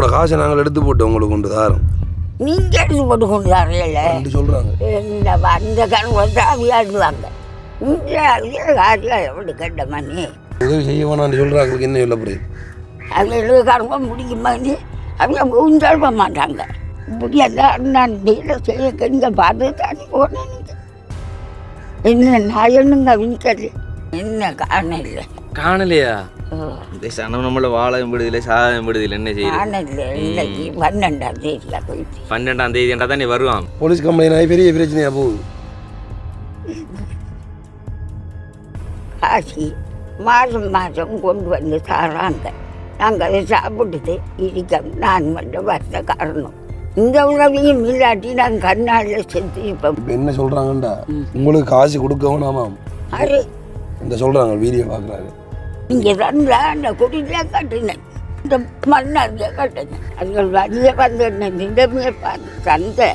உங்களோட காசை நாங்கள் எடுத்து போட்டு உங்களுக்கு கொண்டு தாரோம். நீங்க எடுத்து போட்டு கொண்டு வரல அப்படி சொல்கிறாங்க இந்த அந்த கருவை தான் விளையாடுவாங்க இந்த காரில் எப்படி கட்ட மணி? உதவி செய்ய வேணாம்னு சொல்கிறாங்களுக்கு என்ன சொல்ல புரியுது அது எழுத கருவம் முடிக்கும் பண்ணி அவங்க உந்தழுவ மாட்டாங்க. முடியாத நான் வீட்டில் செய்ய கெங்க பார்த்து தண்ணி போனேன் என்ன நான் என்னங்க விற்கிறது என்ன காரணம் இல்லை காணலையா சனம் நம்மள வாழ விடுதில்ல சாக விடுதில்ல. என்ன செய்யுது? பன்னெண்டாம் தேதியில் போயிட்டு. பன்னெண்டாம் தேதி என்றா தான் வருவான். போலீஸ் கம்ப்ளைண்ட் ஆகி பெரிய பிரச்சனையாக போகுது காசி மாதம் மாதம் கொண்டு வந்து தராங்க. நாங்கள் அதை சாப்பிட்டுட்டு இருக்கோம். நான் மட்டும் வந்த காரணம். இந்த உணவையும் இல்லாட்டி நாங்கள் கண்ணால் செத்து இப்போ என்ன சொல்கிறாங்கண்டா உங்களுக்கு காசு அது இந்த சொல்கிறாங்க வீடியோ பார்க்குறாங்க இங்கே தந்தா அந்த குடியில் கட்டினேன். இந்த மண்ணாங்க கட்டினேன். அதுகள் வழிய வந்து என்ன நிலைமையை பார்த்து தந்த.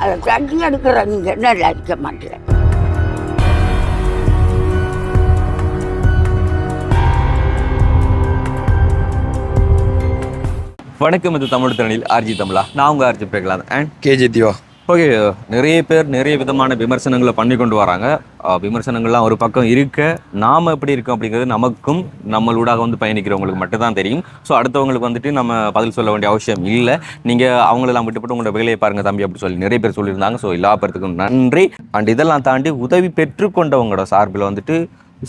அதை தட்டி எடுக்கிற நீங்கள் நல்லா இருக்க மாட்டேன். வணக்கம் இது தமிழ் திறனில் ஆர்ஜி தமிழா. நான் உங்க R G Prahlad. And K G Diva. Okay நிறைய பேர் நிறைய விதமான விமர்சனங்களை பண்ணி கொண்டு வராங்க. விமர்சனங்கள்லாம் ஒரு பக்கம் இருக்க நாம் எப்படி இருக்கோம் அப்படிங்கிறது நமக்கும் நம்மளூடாக வந்து பயணிக்கிறவங்களுக்கு மட்டும்தான் தெரியும். ஸோ அடுத்தவங்களுக்கு வந்துட்டு நம்ம பதில் சொல்ல வேண்டிய அவசியம் இல்லை. நீங்கள் அவங்களெல்லாம் விட்டுப்பட்டு உங்களோட வேலையை பாருங்கள் தம்பி அப்படி சொல்லி நிறைய பேர் சொல்லியிருந்தாங்க. ஸோ எல்லா பேருக்கும் நன்றி. அண்ட் இதெல்லாம் தாண்டி உதவி பெற்றுக்கொண்டவங்களோட சார்பில் வந்துட்டு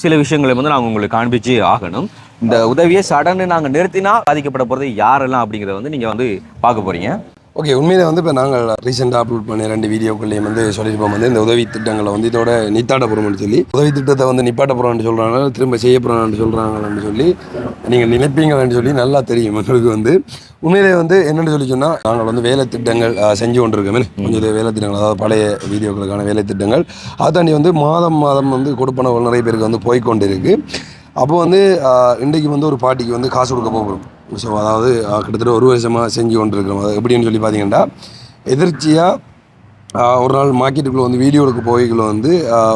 சில விஷயங்களை வந்து நாங்கள் உங்களுக்கு காண்பிச்சு ஆகணும். இந்த உதவியை சடன்னு நாங்கள் நிறுத்தினா பாதிக்கப்பட போகிறது யாரெல்லாம் அப்படிங்கிறத வந்து நீங்கள் வந்து பார்க்க போகிறீங்க ஓகே உண்மையிலே வந்து இப்போ நாங்கள் ரீசெண்டாக அப்லோட் பண்ண ரெண்டு வீடியோக்குள்ளேயும் வந்து சொல்லியிருப்போம். வந்து இந்த உதவி திட்டங்களை வந்து இதோட நித்தாட்ட போகிறோம்னு சொல்லி. உதவி திட்டத்தை வந்து நிப்பாட்ட போகிறோம்னு சொல்கிறாங்க திரும்ப செய்ய போகிறாங்கன்னு சொல்கிறாங்கன்னு சொல்லி நீங்கள் நினைப்பீங்களான்னு சொல்லி நல்லா தெரியும் எங்களுக்கு வந்து. உண்மையிலே வந்து என்னென்னு சொல்லி சொன்னால் நாங்கள் வந்து வேலை திட்டங்கள் செஞ்சு கொண்டிருக்கோமே. கொஞ்சம் வேலை திட்டங்கள் அதாவது பழைய வீடியோக்களுக்கான வேலை திட்டங்கள். அதை தாண்டி வந்து மாதம் மாதம் வந்து கொடுப்பனவர்கள் நிறைய பேருக்கு வந்து போய்க்கொண்டு இருக்கு அப்போ வந்து இன்றைக்கு வந்து ஒரு பாட்டிக்கு வந்து காசு கொடுக்க போகிறோம் ஸோ அதாவது கிட்டத்தட்ட ஒரு வருஷமாக செஞ்சு கொண்டிருக்கிறோம் அது எப்படின்னு சொல்லி பார்த்தீங்கன்னா எதிர்ச்சியாக ஒரு நாள் மார்க்கெட்டுக்குள்ளே வந்து வீடியோ எடுக்க போய்க்குள்ள வந்து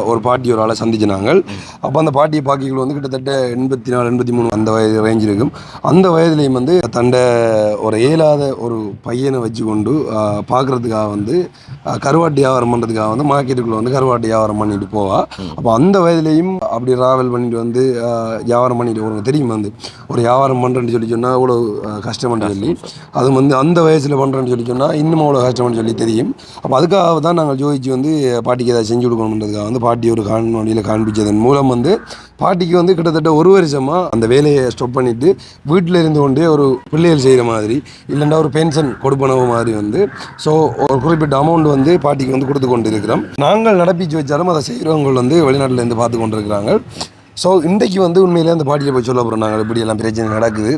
ஒரு பாட்டி ஒரு ஆளை சந்திச்சு நாங்கள். அப்போ அந்த பாட்டியை பார்க்கக்குள்ள வந்து கிட்டத்தட்ட எண்பத்தி நாலு எண்பத்தி மூணு அந்த வயது ரேஞ்ச் இருக்கும். அந்த வயதுலேயும் வந்து தண்டை ஒரு இயலாத ஒரு பையனை வச்சு கொண்டு பார்க்குறதுக்காக வந்து கருவாட்டு வியாபாரம் பண்ணுறதுக்காக வந்து மார்க்கெட்டுக்குள்ளே வந்து கருவாட்டு வியாபாரம் பண்ணிட்டு போவா. அப்போ அந்த வயதுலேயும் அப்படி ட்ராவல் பண்ணிட்டு வந்து வியாபாரம் பண்ணிட்டு ஒரு தெரியும் வந்து? ஒரு வியாபாரம் பண்ணுறேன்னு சொல்லி சொன்னால் அவ்வளோ ஆஹ், கஷ்டம்னு சொல்லி. அது வந்து அந்த வயசில் பண்ணுறேன்னு சொல்லி சொன்னால் இன்னும் அவ்வளோ கஷ்டம்னு சொல்லி தெரியும். அப்போ அதுக்காக தான் நாங்கள் ஜோதிச்சு வந்து பாட்டிக்கு ஏதாவது செஞ்சு கொடுக்கணுன்றதுக்காக வந்து பாட்டி ஒரு காணொலியில் காண்பிச்சதன் மூலம் வந்து பாட்டிக்கு வந்து கிட்டத்தட்ட ஒரு வருஷமாக அந்த வேலையை ஸ்டாப் பண்ணிவிட்டு வீட்டில் இருந்து கொண்டே ஒரு பிள்ளைகள் செய்கிற மாதிரி இல்லைன்னா ஒரு பென்ஷன் கொடுப்பனவு மாதிரி வந்து ஸோ ஒரு குறிப்பிட்ட அமௌண்ட் வந்து பாட்டிக்கு வந்து கொடுத்து கொண்டு இருக்கிறோம் நாங்கள் நடப்பிச்சு வச்சாலும் அதை செய்கிறவங்க வந்து வெளிநாட்டிலேருந்து பார்த்து கொண்டு இருக்கிறாங்க ஸோ இன்றைக்கு வந்து உண்மையிலே அந்த பாட்டியை போய் சொல்ல போகிறோம் நாங்கள் இப்படி எல்லாம் பிரச்சனை நடக்குது.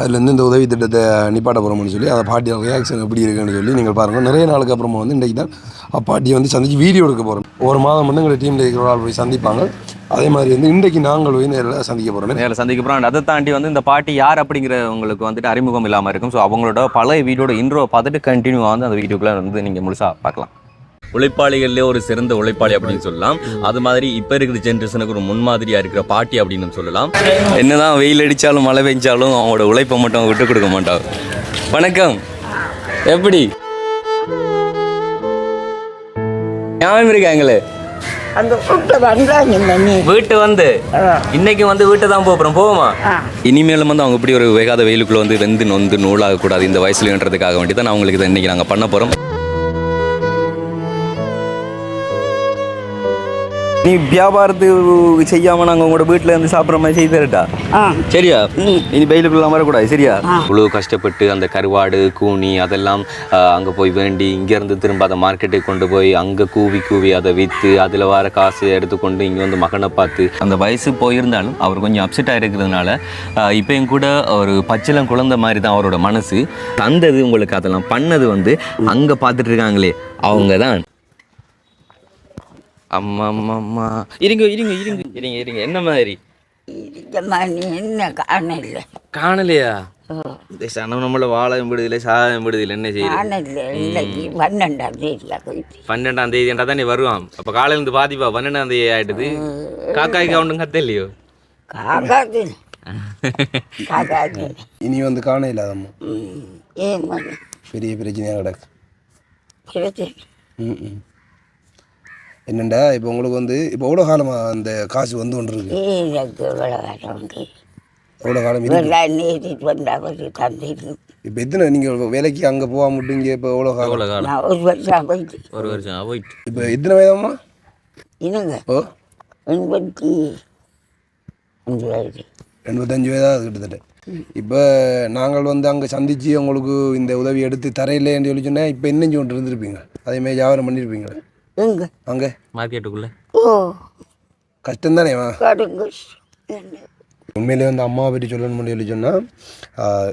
அதுலேருந்து இந்த உதவி திட்டத்தை நிப்பாட்ட போகிறோம்னு சொல்லி அதை பாட்டியோட ரியாக்ஷன் எப்படி இருக்குன்னு சொல்லி நீங்கள் பாருங்கள் நிறைய நாளுக்கு அப்புறமா வந்து இன்றைக்கி தான் அப்பாட்டியை வந்து சந்திச்சு வீடியோ எடுக்க போகிறோம் ஒரு மாதம் வந்து எங்கள் டீமில் இருக்கிற ஆள் போய் சந்திப்பாங்க. அதே மாதிரி வந்து இன்றைக்கு நாங்கள் போய் நேரில் சந்திக்க போகிறோம் நேரில் சந்திக்க போகிறோம் அதை தாண்டி வந்து இந்த பாட்டி யார் அப்படிங்கிற உங்களுக்கு வந்துட்டு அறிமுகம் இல்லாமல் இருக்கும். ஸோ அவங்களோட பழைய வீடியோட இன்ட்ரோ பார்த்துட்டு கண்டினியூவாக வந்து அந்த வீடியோக்குள்ளே வந்து நீங்கள் முழுசாக பார்க்கலாம். உழைப்பாளிகள்லேயே ஒரு சிறந்த உழைப்பாளி அப்படின்னு சொல்லலாம். அது மாதிரி இப்போ இருக்கிற ஜென்ரேஷனுக்கு ஒரு முன்மாதிரியா இருக்கிற பாட்டி அப்படின்னு சொல்லலாம். என்னதான் வெயில் அடிச்சாலும் மழை பெஞ்சாலும் அவங்களோட உழைப்பை மட்டும் விட்டு கொடுக்க மாட்டாங்க. வணக்கம். எப்படி? ஞாபகம் இருக்காங்களே அந்த வீட்டு வந்து? இன்னைக்கு வந்து வீட்டை தான் போகிறோம் போவோமா? இனிமேலும் வந்து அவங்க இப்படி ஒரு வேகாத வெயிலுக்குள்ள வந்து வெந்து நொந்து நூலாக கூடாது இந்த வயசுலன்றதுக்காக வேண்டி தான் இதை இன்னைக்கு நாங்கள் பண்ண போறோம். நீ வியாபாரத்துக்கு செய்யாம நாங்க உங்களோட வீட்டுல இருந்து சாப்பிட்ற மாதிரி செய்து தரட்டா? ஆ. சரியா? இனி வெயிலுக்குள்ள வரக்கூடாது சரியா. இவ்வளவு கஷ்டப்பட்டு அந்த கருவாடு கூனி அதெல்லாம் அங்க போய் வேண்டி இங்க இருந்து திரும்ப அதை மார்க்கெட்டுக்கு கொண்டு போய் அங்க கூவி கூவி அதை வித்து அதுல வர காசு எடுத்துக்கொண்டு இங்க வந்து மகனை பார்த்து. அந்த வயசு போயிருந்தாலும் அவர் கொஞ்சம் அப்செட் ஆயிருக்கிறதுனால ஆஹ், இப்பயும் கூட ஒரு பச்சிலம் குழந்தை மாதிரி தான் அவரோட மனசு. தந்தது உங்களுக்கு அதெல்லாம் பண்ணது வந்து அங்க பார்த்துட்டு இருக்காங்களே அவங்க தான் அம்மா அம்மா அம்மா இருங்க இருங்க இருங்க இருங்க இருங்க. என்ன மாதிரி? இருக்கம்மா நீ என்ன இல்லை காணலையா? இந்த சனம் நம்மள வாழ விடுதில்லை சாக விடுதில்லை. என்ன செய்யுது பன்னெண்டாம் போயிட்டு. பன்னெண்டாம் தேதி என்றா தான் நீ வருவான். அப்ப காலையில இருந்து பாதிப்பா பன்னெண்டாம் தேதி ஆயிடுது காக்காய்க்கு அவனும் கத்த இல்லையோ காக்காது காக்காது இனி வந்து காண இல்லாதம்மா. பெரிய பிரச்சனையாக கிடக்கு. பிரச்சனை. ம் ம். என்னண்டா இப்போ உங்களுக்கு வந்து இப்போ எவ்வளோ காலமாக அந்த காசு வந்து கொண்டு இருக்கு எனக்கு எவ்வளோ காலம் வந்தால் தந்துட்டு. இப்போ எத்தனை நீங்கள் வேலைக்கு அங்கே போகாம விட்டீங்க இப்போ எவ்வளோ காலம்? எவ்வளோ ஒரு வருஷம் போயிட்டு. ஒரு வருஷம் போயிட்டு. இப்போ எத்தனை வயதாம்மா? இன்னுங்க ஓ? எண்பத்தி அஞ்சு வயது. எண்பத்தஞ்சு வயதாக கிட்டத்தட்ட. இப்போ நாங்கள் வந்து அங்கே சந்தித்து உங்களுக்கு இந்த உதவி எடுத்து தரையில்லைன்னு சொல்லி சொன்னால் இப்போ என்ன கொண்டு இருந்திருப்பீங்க. அதேமாதிரி வியாபாரம் பண்ணியிருப்பீங்களா எங்க? அங்கே. மார்க்கெட்டுக்குள்ளே. ஓ. கஷ்டம் தானேவா கடுங்க. என்ன? உண்மையிலே வந்து அம்மாவை பற்றி சொல்லணும்னு சொல்லி சொன்னால்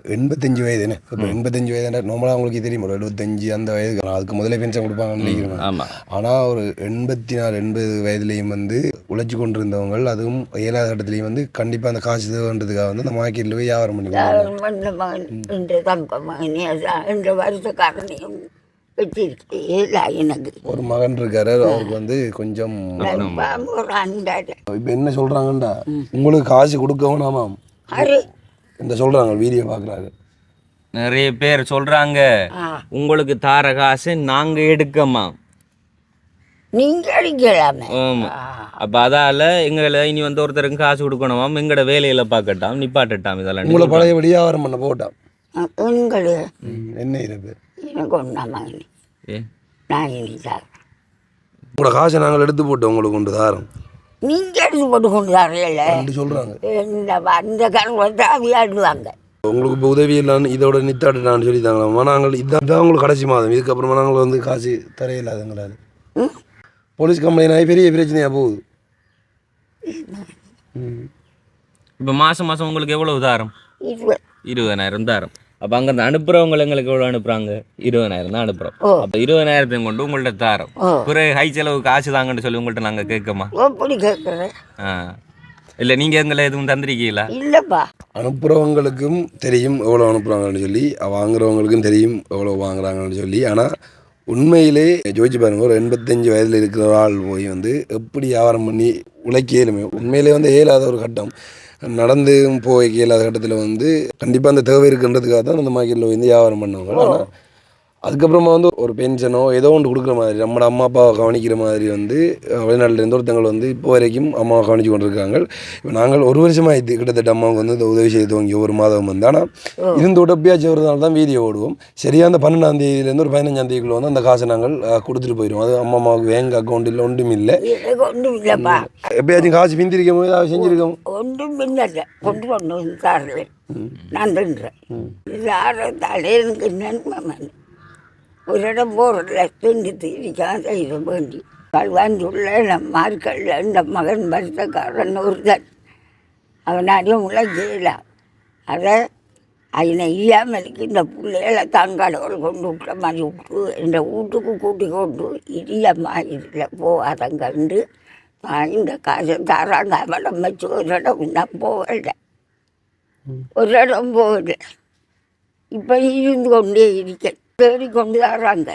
எண்பத்தஞ்சு வயது என்ன இப்போ எண்பத்தஞ்சு வயது நார்மலாக உங்களுக்கு தெரியும் ஒரு எழுபத்தஞ்சு அந்த வயதுக்கு அதுக்கு முதல்ல பென்ஷன் கொடுப்பாங்கன்னு நினைக்கிறேன் ஆனால் ஒரு எண்பத்தி நாலு எண்பது வயதுலேயும் வந்து உழைச்சி கொண்டிருந்தவங்க அதுவும் இயலாத இடத்துலையும் வந்து கண்டிப்பாக அந்த காசு தேவைன்றதுக்காக வந்து அந்த மார்க்கெட்டில் போய் வியாபாரம் பண்ணிக்கலாம் ஒரு மகன் இருக்காரு அவருக்கு வந்து கொஞ்சம் இப்போ என்ன சொல்கிறாங்கண்டா உங்களுக்கு காசு கொடுக்க வேணாமாம். அரு இந்த சொல்கிறாங்க வீடியோ பார்க்குறாங்க நிறைய பேர் சொல்றாங்க உங்களுக்கு தார காசு நாங்க எடுக்கமா நீங்க அடிக்கலாமே. அப்ப அதால எங்களை இனி வந்து ஒருத்தருக்கு காசு கொடுக்கணுமாம் எங்களோட வேலையில பார்க்கட்டாம் நிப்பாட்டட்டாம் இதெல்லாம். உங்களை பழையபடி வியாபாரம் பண்ண போட்டான் எங்களு. ம், என்ன இருக்கு? எனக்கு ஒன்றா மகனே ஏ? நான் இனிதான் உங்களோட காசை நாங்கள் எடுத்து போட்டு உங்களுக்கு கொண்டு தாரோம். நீங்க எடுத்து போட்டு கொண்டு அப்படி சொல்கிறாங்க இந்த அந்த கருவத்தை விளையாடுவாங்க உங்களுக்கு இப்போ உதவி இல்லைன்னு இதோட நித்தாட்டுனான்னு சொல்லி தாங்களாமா நாங்கள் இதான் இதான் உங்களுக்கு கடைசி மாதம். இதுக்கப்புறமா நாங்கள் வந்து காசு தரையில்லாத எங்களால் ம்? போலீஸ் கம்ப்ளைண்ட் ஆகி பெரிய பிரச்சனையாக போகுது. இப்ப மாசம் மாசம் உங்களுக்கு எவ்வளவு தாரம்? இருபதாயிரம் தாரம். அப்ப அங்க இருந்து அனுப்புறவங்க எங்களுக்கு எவ்வளவு அனுப்புறாங்க? இருபதாயிரம் தான் அனுப்புறோம். ஓ. அப்ப இருபதாயிரத்தையும் கொண்டு உங்கள்ட்ட தாரம். பிறகு ஹை செலவு காசு தாங்கன்னு சொல்லி உங்கள்ட்ட நாங்க கேட்கமா? எப்படி கேட்குறேன். ஆ. இல்ல நீங்க எங்களை எதுவும் தந்திருக்கீங்களா? இல்லைப்பா. அனுப்புகிறவங்களுக்கும் தெரியும் எவ்வளோ அனுப்புகிறாங்கன்னு சொல்லி வாங்குறவங்களுக்கும் தெரியும் எவ்வளோ வாங்குறாங்கன்னு சொல்லி. ஆனால் உண்மையிலே ஜோதிச்சு பாருங்க ஒரு எண்பத்தஞ்சு வயதில் இருக்கிற ஆள் போய் வந்து எப்படி வியாபாரம் பண்ணி உழைக்க இயலுமே உண்மையிலே வந்து இயலாத ஒரு கட்டம். நடந்து போக இயலாத கட்டத்தில் வந்து கண்டிப்பாக அந்த தேவை இருக்குன்றதுக்காக தான் அந்த மார்க்கெட்டில் வந்து வியாபாரம் பண்ணுவாங்க. ஆனால் அதுக்கப்புறமா வந்து ஒரு பென்ஷனோ ஏதோ ஒன்று கொடுக்குற மாதிரி நம்மளோட அம்மா அப்பாவை கவனிக்கிற மாதிரி வந்து அஹ், வெளிநாட்டுல இருந்து ஒருத்தவங்க வந்து இப்போ வரைக்கும் அம்மாவை கவனிச்சு கொண்டிருக்காங்க. இப்போ நாங்கள் ஒரு வருஷமாக இது கிட்டத்தட்ட அம்மாவுக்கு வந்து இந்த உதவி செய்து துவங்கி ஒரு மாதம் வந்து. ஆனால் இருந்து உடப்பியாச்சு வருதுனால தான் வீடியோ ஓடுவோம். சரியா அந்த பன்னெண்டாம் தேதியிலேருந்து ஒரு பதினஞ்சாம் தேதிக்குள்ள வந்து அந்த காசை நாங்கள் கொடுத்துட்டு போயிடுவோம் அது அம்மா அம்மாவுக்கு வேங்க அக்கௌண்ட் இல்லை ஒன்றும் இல்லை. எனக்கு ஒன்றும் இல்லைப்பா. எப்பயாச்சும் காசு பிந்திருக்க போது அதை செஞ்சுருக்கோம். ஒன்றும் இல்லை கொண்டு வந்து நான் தின்றேன். இது மணி ஒரு இடம் போகிறதில்ல திண்டு தீரிக்காக செய்ய வேண்டி கல்வாஞ்சுள்ள நம் மார்க்கல்ல இந்த மகன் வருத்தக்காரன் ஒருத்தன். அவனாலையும் உழைக்கலாம் அதை அவனை இல்லாமலுக்கு இந்த பிள்ளைகளை தங்காடோடு கொண்டு விட்ட மாதிரி விட்டு இந்த வீட்டுக்கு கூட்டி கொண்டு இடியம்மா இதில் போகாதம் கண்டு நான் இந்த காசை தராங்க. அவளை வச்சு ஒரு இடம் நான் போகல ஒரு இடம் போகல. இப்போ இருந்து கொண்டே இருக்கேன். தேடி கொண்டு தராங்க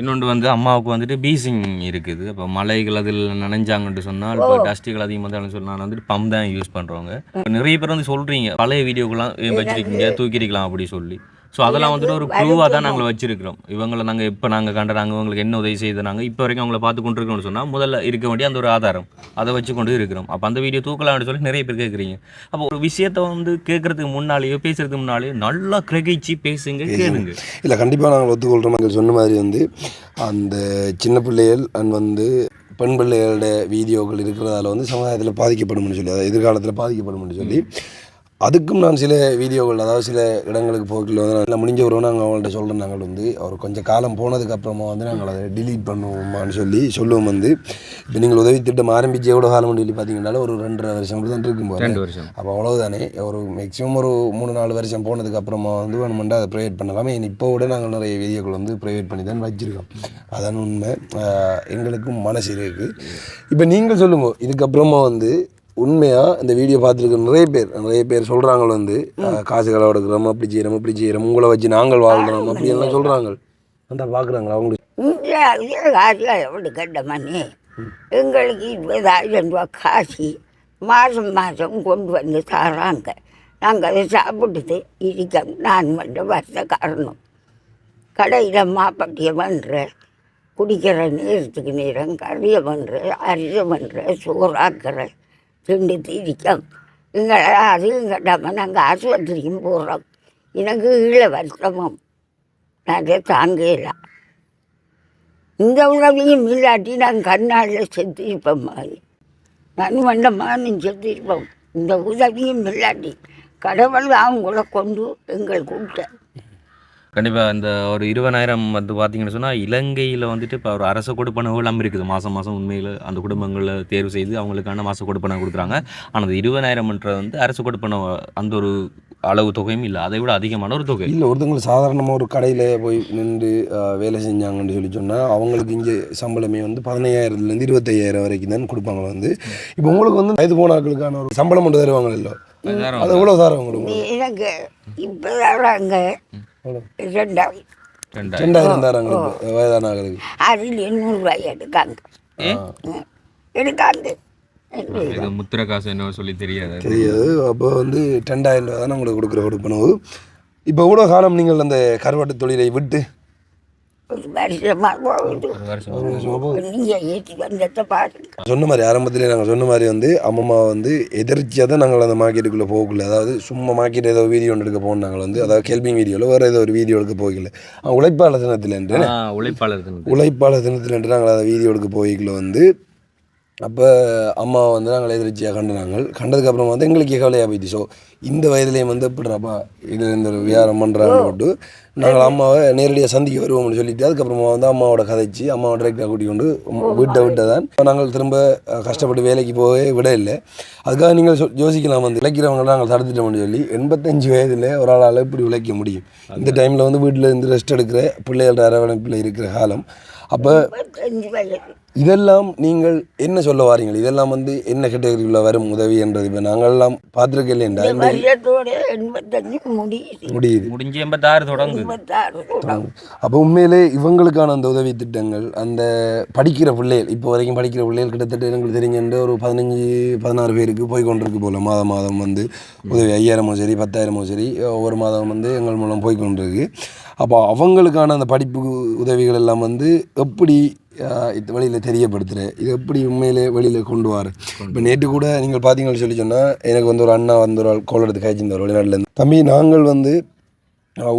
இன்னொன்று வந்து அம்மாவுக்கு வந்துட்டு பீசிங் இருக்குது. அப்போ மலைகள் அதில் நனைஞ்சாங்கன்ட்டு சொன்னால் இப்போ டஸ்ட்டுகள் அதிகமாக தான் சொன்னால் வந்துட்டு பம்ப் தான் யூஸ் பண்ணுறவங்க. நிறைய பேர் வந்து சொல்கிறீங்க பழைய வீடியோக்கெல்லாம் வச்சிருக்கீங்க தூக்கிருக்கலாம் அப்படி சொல்லி. ஸோ அதெல்லாம் வந்துட்டு ஒரு ப்ரூவாக தான் நாங்கள் வச்சிருக்கிறோம். இவங்களை நாங்கள் எப்போ நாங்கள் கண்டுறாங்க இவங்களுக்கு என்ன உதவி செய்தாங்க இப்போ வரைக்கும் அவங்கள பார்த்து கொண்டு இருக்கோம்னு சொன்னால் முதல்ல இருக்க வேண்டிய அந்த ஒரு ஆதாரம். அதை வச்சு கொண்டு இருக்கிறோம். அப்போ அந்த வீடியோ தூக்கலாம்னு சொல்லி நிறைய பேர் கேட்குறீங்க அப்போ ஒரு விஷயத்தை வந்து கேட்கறதுக்கு முன்னாலேயோ பேசுறதுக்கு முன்னாலேயோ நல்லா கிரகிச்சு பேசுங்க கேளுங்க. இல்லை கண்டிப்பாக நாங்கள் ஒத்துக்கொள்கிறோம் நீங்கள் சொன்ன மாதிரி வந்து அந்த சின்ன பிள்ளைகள் அண்ட் வந்து பெண் பிள்ளைகளோட வீடியோக்கள் இருக்கிறதால வந்து சமுதாயத்தில் பாதிக்கப்படும்னு சொல்லி அதாவது எதிர்காலத்தில் பாதிக்கப்படும்னு சொல்லி அதுக்கும் நான் சில வீடியோக்கள் அதாவது சில இடங்களுக்கு போக்கில் வந்து நான் முடிஞ்ச ஒரு நாங்கள் அவங்கள்ட்ட சொல்கிறோம் நாங்கள் வந்து அவர் கொஞ்சம் காலம் போனதுக்கு அப்புறமா வந்து நாங்கள் அதை டிலீட் பண்ணுவோமான்னு சொல்லி சொல்லுவோம் வந்து. இப்போ நீங்கள் உதவி திட்டம் ஆரம்பிச்சு எவ்வளோ காலம் சொல்லி பார்த்தீங்கன்னாலும் ஒரு ரெண்டரை வருஷம் கூட தான் இருக்கும் போது ரெண்டு வருஷம். அப்போ அவ்வளவுதானே. ஒரு மேக்ஸிமம் ஒரு மூணு நாலு வருஷம் போனதுக்கு அப்புறமா வந்து வேணுமெண்டா அதை ப்ரைவேட் பண்ணலாமே. இப்போ விட நாங்கள் நிறைய வீடியோக்கள் வந்து ப்ரைவேட் பண்ணி தான் வச்சுருக்கோம். அதான் உண்மை. எங்களுக்கும் மனசு இருக்குது இப்போ நீங்கள் சொல்லுங்க இதுக்கப்புறமா வந்து உண்மையாக இந்த வீடியோ பார்த்துருக்க நிறைய பேர் நிறைய பேர் சொல்கிறாங்க வந்து காசு களை எடுக்கிறோம் அப்படி செய்கிறோம் அப்படி செய்கிறோம் உங்களை வச்சு நாங்கள் வாழ்கிறோம் அப்படி எல்லாம் சொல்கிறாங்க அந்த பார்க்குறாங்களா அவங்களுக்கு? இங்கே அதிக காசில் எவ்வளோ கட்ட மணி எங்களுக்கு இருபதாயிரம் ரூபா காசு மாதம் மாதம் கொண்டு வந்து தராங்க. நாங்கள் அதை சாப்பிட்டுட்டு இருக்கோம். நான் மட்டும் வருஷ காரணம். கடையில் மாப்பட்டியை பண்ணுற குடிக்கிற நேரத்துக்கு நேரம் கறியை பண்ணுற அரிசி பண்ணுற சோறாக்குற ரெண்டு தீரிக்கம். எங்களை அதையும் கட்டாமல் நாங்கள் ஆஸ்பத்திரிக்கும் போடுறோம் எனக்கு கீழே வருத்தமும். நாங்கள் தாங்கலாம் இந்த உணவையும் இல்லாட்டி நாங்கள் கண்ணாடில் செத்துருப்போம் மாதிரி நான் மண்டமாக செத்துருப்போம். இந்த உதவியும் இல்லாட்டி கடவுள் அவங்கள கொண்டு எங்கள் கூப்பிட்டேன் கண்டிப்பாக இந்த ஒரு இருபதாயிரம் வந்து பார்த்தீங்கன்னு சொன்னால் இலங்கையில் வந்துட்டு இப்போ ஒரு அரச கொடுப்பனவு எல்லாம் இருக்குது. மாதம் மாதம் உண்மையில் அந்த குடும்பங்களை தேர்வு செய்து அவங்களுக்கான மாத கொடுப்பனவு கொடுக்குறாங்க. ஆனால் அந்த இருபதாயிரம்ன்றது வந்து அரசு கொடுப்பனவு அந்த ஒரு அளவு தொகையும் இல்லை. அதை விட அதிகமான ஒரு தொகை. இல்லை ஒருத்தவங்க சாதாரணமாக ஒரு கடையில் போய் நின்று வேலை செஞ்சாங்கன்னு சொல்லி சொன்னால் அவங்களுக்கு இங்கே சம்பளமே வந்து பதினையாயிரத்துலேருந்து இருபத்தையாயிரம் வரைக்கும் தான் கொடுப்பாங்க வந்து. இப்போ உங்களுக்கு வந்து வயது போனாக்களுக்கான ஒரு சம்பளம் மட்டும் தருவாங்க. இல்லை அது எவ்வளோ சார் உங்களுக்கு? எனக்கு இப்போ ரெண்டாயிரம். ரெண்டாயிரம். தராங்க இப்போ வயதானாங்களுக்கு அதில் எண்ணூறுரூவாய் எடுக்காங்க. எடுக்காங்க. இது முத்திர காசு என்ன சொல்லி தெரியாது. தெரியாது. அப்போ வந்து ரெண்டாயிரம் ரூபா தானே உங்களுக்கு கொடுக்குற கொடுப்பனவு. இப்போ எவ்வளோ காலம் நீங்கள் அந்த கருவாட்டு தொழிலை விட்டு சொன்ன மாதிரி ஆரம்பத்திலே நாங்கள் சொன்ன மாதிரி வந்து அம்மம்மா வந்து எதிர்ச்சியாக தான் நாங்கள் அந்த மார்க்கெட்டுக்குள்ளே போகல அதாவது சும்மா மார்க்கெட் ஏதோ வீடியோ ஒன்று எடுக்க போனோம் நாங்கள் வந்து அதாவது கேள்விங் வீடியோவில் வேறு ஏதோ ஒரு வீடியோ எடுக்க போகல உழைப்பாளர் தினத்தில் என்று உழைப்பாளர் தினம். உழைப்பாளர் தினத்தில் என்று நாங்கள் அதை வீடியோ எடுக்க போய்க்குள்ள வந்து அப்போ அம்மா வந்து நாங்கள் எதிர்ச்சியாக கண்டுனாங்க. கண்டதுக்கப்புறம் வந்து எங்களுக்கு கவலையாக போயிடுச்சு. ஸோ இந்த வயதுலேயும் வந்து எப்படிறாப்பா இது இந்த ஒரு வியாபாரம் பண்ணுறான்னு போட்டு நாங்கள் அம்மாவை நேரடியாக சந்திக்க வருவோம்னு சொல்லிட்டு அதுக்கப்புறமா வந்து அம்மாவோட கதைச்சு அம்மாவை டிரெக்டாக கூட்டி கொண்டு வீட்டை விட்டு தான் நாங்கள் திரும்ப கஷ்டப்பட்டு வேலைக்கு போகவே விட இல்லை அதுக்காக நீங்கள் யோசிக்கலாம் வந்து உழைக்கிறவங்க நாங்கள் தடுத்துட்டோம்னு சொல்லி எண்பத்தஞ்சு வயதில் ஒரு ஆளால் இப்படி உழைக்க முடியும்? இந்த டைமில் வந்து வீட்டில் இருந்து ரெஸ்ட் எடுக்கிற பிள்ளைகளோட அரவணைப்பில் இருக்கிற காலம். அப்போ இதெல்லாம் நீங்கள் என்ன சொல்ல வாரீங்க இதெல்லாம் வந்து என்ன கேட்டகரியில் வரும் உதவி என்றது? இப்போ நாங்கள்லாம் பார்த்துருக்க இல்லையா முடியுது. முடியுது. முடிஞ்சு எண்பத்தாறு தொடங்கும். அப்போ உண்மையிலே இவங்களுக்கான அந்த உதவி திட்டங்கள் அந்த படிக்கிற பிள்ளைகள் இப்போ வரைக்கும் படிக்கிற பிள்ளைகள் கிட்டத்தட்ட எங்களுக்கு தெரிஞ்ச ஒரு பதினஞ்சு பதினாறு பேருக்கு போய் கொண்டிருக்கு போல. மாதம் மாதம் வந்து உதவி ஐயாயிரமோ சரி பத்தாயிரமோ சரி ஒவ்வொரு மாதம் வந்து எங்கள் மூலம் போய் கொண்டிருக்கு. அப்போ அவங்களுக்கான அந்த படிப்பு உதவிகள் எல்லாம் வந்து எப்படி இது வழியில் தெரியப்படுத்துகிற இது எப்படி உண்மையிலே வெளியில் கொண்டு வர? இப்போ நேற்று கூட நீங்கள் பார்த்தீங்கன்னு சொல்லி சொன்னால் எனக்கு வந்து ஒரு அண்ணா வந்து ஒரு ஆள் கோல் எடுத்து காய்ச்சிருந்தார் வெளிநாட்டிலேருந்து தம்பி நாங்கள் வந்து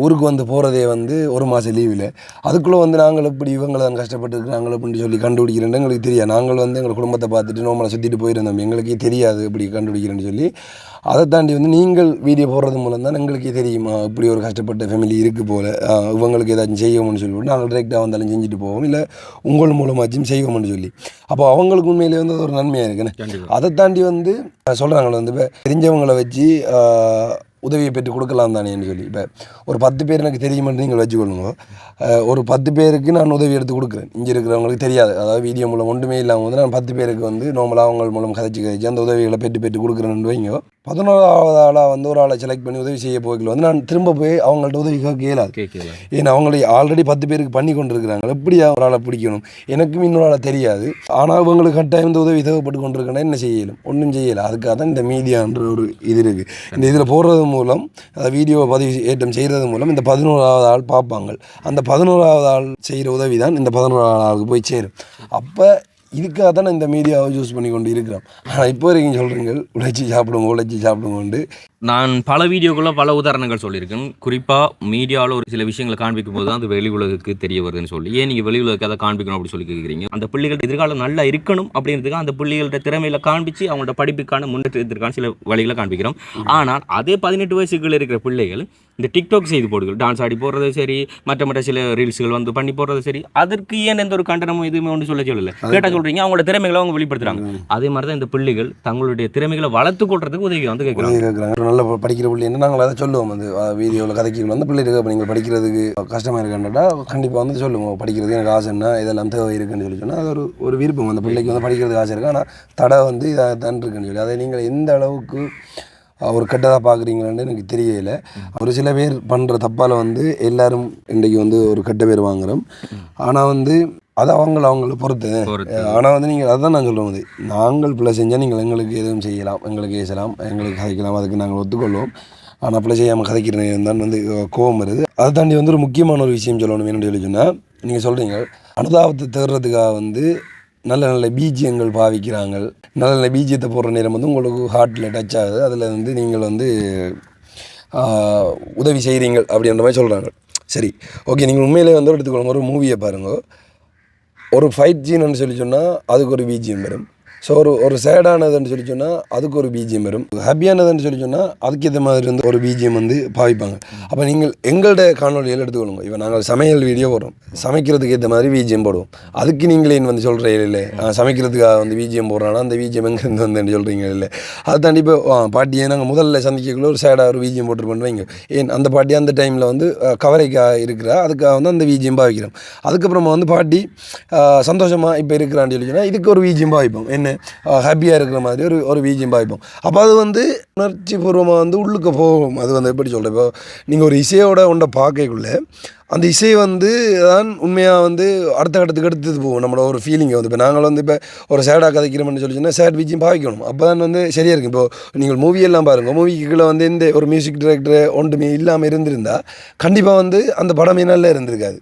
ஊருக்கு வந்து போகிறதே வந்து ஒரு மாதம் லீவில் அதுக்குள்ளே வந்து நாங்கள் எப்படி இவங்களை தான் கஷ்டப்பட்டுருக்குறாங்க அப்படின்னு சொல்லி கண்டுபிடிக்கிறேன்னு எங்களுக்கு தெரியாது. நாங்கள் வந்து எங்கள் குடும்பத்தை பார்த்துட்டு நோமலை சுற்றிட்டு போயிருந்தோம் எங்களுக்கே தெரியாது எப்படி கண்டுபிடிக்கிறேன்னு சொல்லி. அதை தாண்டி வந்து நீங்கள் வீடியோ போடுறது மூலம் தான் எங்களுக்கே தெரியுமா? இப்படி ஒரு கஷ்டப்பட்ட ஃபேமிலி இருக்குது போல். இவங்களுக்கு ஏதாச்சும் செய்வோம்னு சொல்லி நாங்கள் டிரெக்டாக வந்தாலும் செஞ்சுட்டு போவோம். இல்லை உங்கள் மூலமாச்சும் செய்வோம்னு சொல்லி. அப்போ அவங்களுக்கு உண்மையிலே வந்து அது ஒரு நன்மையாக இருக்குன்னு அதை தாண்டி வந்து சொல்கிறாங்களே வந்து தெரிஞ்சவங்களை வச்சு உதவியை பெற்று கொடுக்கலாம் தானேன்னு சொல்லி. இப்போ ஒரு பத்து பேர் எனக்கு தெரியுமென்று நீங்கள் வச்சுக்கொள்ளுங்க. ஒரு பத்து பேருக்கு நான் உதவி எடுத்து கொடுக்குறேன். இங்கே இருக்கிறவங்களுக்கு தெரியாது. அதாவது வீடியோ மூலம் ஒன்றுமே இல்லாமல் வந்து நான் பத்து பேருக்கு வந்து நார்மலாக அவங்க மூலம் கதைச்சு கதைச்சு அந்த உதவிகளை பெற்று பெற்று கொடுக்குறேன்னு வைங்க. பதினோராவது ஆளாக வந்து ஒரு ஆளை செலக்ட் பண்ணி உதவி செய்ய போய்க்கல வந்து நான் திரும்ப போய் அவங்கள்ட்ட உதவி கேட்க இயலாது. கேட்கல ஏன்னா அவங்களை ஆல்ரெடி பத்து பேருக்கு பண்ணி கொண்டு இருக்கிறாங்க எப்படி ஒரு ஆளை பிடிக்கணும்? எனக்கும் இன்னொரு ஆளை தெரியாது. ஆனால் இவங்களுக்கு கட்டாயம் இந்த உதவி தேவைப்பட்டு கொண்டு இருக்கேன்னா என்ன செய்யலும்? ஒன்றும் செய்யலை. அதுக்காக தான் இந்த மீடியான்ற ஒரு இது இருக்குது இந்த இதில் போடுறது மூலம் அந்த வீடியோவை பதிவு ஏற்றம் செய்கிறது மூலம் இந்த பதினோராவது ஆள் பார்ப்பாங்க அந்த பதினோராவது ஆள் செய்கிற உதவி தான் இந்த பதினோராவது ஆளுக்கு போய் சேரும். அப்போ இதுக்காக தான் இந்த மீடியாவை யூஸ் பண்ணி கொண்டு இருக்கிறோம் ஆனால் இப்போ வரைக்கும் சொல்கிறீங்க உழைச்சி சாப்பிடுங்க உழைச்சி சாப்பிடுங்கோண்டு நான் பல வீடியோக்குள்ள பல உதாரணங்கள் சொல்லியிருக்கேன். குறிப்பாக மீடியாவில் ஒரு சில விஷயங்களை காண்பிக்கும் போது தான் அது வெளி உலகுக்கு தெரிய வருதுன்னு சொல்லி. ஏன் நீங்கள் வெளி உலகுக்கு அதை காண்பிக்கணும் அப்படி சொல்லி கேட்குறீங்க அந்த பிள்ளைகள் எதிர்காலம் நல்லா இருக்கணும் அப்படின்றதுக்கு அந்த பிள்ளைகளோட திறமையில காண்பிச்சு அவங்களோட படிப்புக்கான முன்னேற்றத்திற்கான சில வழிகளை காண்பிக்கிறோம். ஆனால் அதே பதினெட்டு வயசுக்குள்ள இருக்கிற பிள்ளைகள் இந்த டிக்டாக் செய்து போடுகள் டான்ஸ் ஆடி போடுறது சரி மற்ற மற்ற சில ரீல்ஸுகள் வந்து பண்ணி போடுறது சரி அதற்கு ஏன் எந்த ஒரு கண்டனமும் எதுவுமே ஒன்று சொல்ல சொல்லல. கேட்டால் சொல்றீங்க அவங்களோட திறமைகளை அவங்க வெளிப்படுத்துறாங்க. அதே மாதிரி தான் இந்த பிள்ளைகள் தங்களுடைய திறமைகளை வளர்த்து கொள்றதுக்கு உதவி வந்து கேட்குறாங்க நல்ல படிக்கிற பிள்ளைன்னு நாங்கள் அதை சொல்லுவோம். அந்த வீடியோவில் கதைக்கு வந்து பிள்ளைகளுக்கு அப்போ நீங்கள் படிக்கிறதுக்கு கஷ்டமாக இருக்காண்டா கண்டிப்பாக வந்து சொல்லுவோம் படிக்கிறது எனக்கு ஆசை என்ன இதெல்லாம் தேவை இருக்குன்னு சொல்லி சொன்னால் அது ஒரு ஒரு விருப்பம். அந்த பிள்ளைக்கு வந்து படிக்கிறதுக்கு ஆசை இருக்குது ஆனால் தடை வந்து இதாக தான் இருக்குன்னு சொல்லி அதை நீங்கள் எந்த அளவுக்கு ஒரு கெட்டதாக பார்க்குறீங்களான்னு எனக்கு தெரியலை. ஒரு சில பேர் பண்ணுற தப்பால் வந்து எல்லோரும் இன்றைக்கு வந்து ஒரு கெட்ட பேர் வாங்குகிறோம் ஆனால் வந்து அது அவங்கள அவங்கள பொறுத்து. ஆனால் வந்து நீங்கள் அதுதான் நான் சொல்ல வந்து நாங்கள் பிள்ளை செஞ்சால் நீங்கள் எங்களுக்கு எதுவும் செய்யலாம் எங்களுக்கு பேசலாம் எங்களுக்கு கதைக்கலாம் அதுக்கு நாங்கள் ஒத்துக்கொள்வோம். ஆனால் பிள்ளை செய்யாமல் கதைக்கிற தான் வந்து கோவம் வருது. அதை தாண்டி வந்து ஒரு முக்கியமான ஒரு விஷயம் சொல்லணும் என்னென்னு சொல்லி சொன்னால் நீங்கள் சொல்கிறீங்க அனுதாபத்தை தேடுறதுக்காக வந்து நல்ல நல்ல பீஜியங்கள் பாவிக்கிறாங்க நல்ல நல்ல பீஜியத்தை போடுற நேரம் வந்து உங்களுக்கு ஹார்ட்டில் டச் ஆகுது. அதில் வந்து நீங்கள் வந்து உதவி செய்கிறீங்க அப்படின்ற மாதிரி சொல்கிறாங்க சரி ஓகே நீங்கள் உண்மையிலே வந்து எடுத்துக்கோங்க ஒரு மூவியை பாருங்க. ஒரு ஃபைட் சீன்னு சொல்லி சொன்னால் அதுக்கு ஒரு பிஜிஎம் வரும். ஸோ ஒரு ஒரு சேடானதுன்னு சொல்லி சொன்னால் அதுக்கு ஒரு பிஜிஎம் வரும். ஹாப்பியானதுன்னு சொல்லி சொன்னால் அதுக்கேற்ற மாதிரி வந்து ஒரு பிஜிஎம் வந்து பாவிப்பாங்க. அப்போ நீங்கள் எங்கள்கிட்ட காணொலியில் எடுத்துக்கொள்ளுங்க. இப்போ நாங்கள் சமையல் வீடியோ போடுறோம். சமைக்கிறதுக்கு ஏற்ற மாதிரி பிஜிஎம் போடுவோம். அதுக்கு நீங்களே வந்து சொல்கிற இல்லை சமைக்கிறதுக்காக வந்து பிஜிஎம் போடுறானா அந்த பிஜிஎம் எங்கேருந்து வந்து சொல்கிறீங்க இல்லை அதை தாண்டி இப்போ பாட்டியை நாங்கள் முதல்ல சந்திக்கக்குள்ள ஒரு சேடாக ஒரு பிஜிஎம் போட்டு வைங்க. ஏன் அந்த பாட்டி அந்த டைமில் வந்து கவரைக்காக இருக்கிறா அதுக்காக வந்து அந்த பிஜிஎம் பாவிக்கிறோம். அதுக்கப்புறமா வந்து பாட்டி சந்தோஷமாக இப்போ இருக்கிறான்னு சொல்லி சொன்னால் இதுக்கு ஒரு பிஜிஎம் பாவிப்போம். என்ன? ஹாப்பியாக இருக்கிற மாதிரி ஒரு ஒரு வீஜியம் பாய்ப்போம். அப்போ அது வந்து உணர்ச்சி பூர்வமாக வந்து உள்ளுக்கு போகும். அது வந்து எப்படி சொல்கிறேன் இப்போ நீங்கள் ஒரு இசையோட உண்டை பார்க்கக்குள்ளே அந்த இசை வந்து தான் உண்மையாக வந்து அடுத்த கட்டத்துக்கு எடுத்துட்டு போகும். நம்மளோட ஒரு ஃபீலிங்கை வந்து. இப்போ நாங்கள் வந்து இப்போ ஒரு சேடாக கதைக்கிறோம்னு சொல்லி சொன்னால் சேட் பீச்சும் பாவிக்கணும். அப்போ தான் வந்து சரியாக இருக்கும். இப்போ நீங்கள் மூவி எல்லாம் பாருங்கள் மூவிக்குள்ளே வந்து இந்த ஒரு மியூசிக் டைரக்டர் ஒன்றுமே இல்லாமல் இருந்திருந்தால் கண்டிப்பாக வந்து அந்த படமே நல்லா இருந்திருக்காது.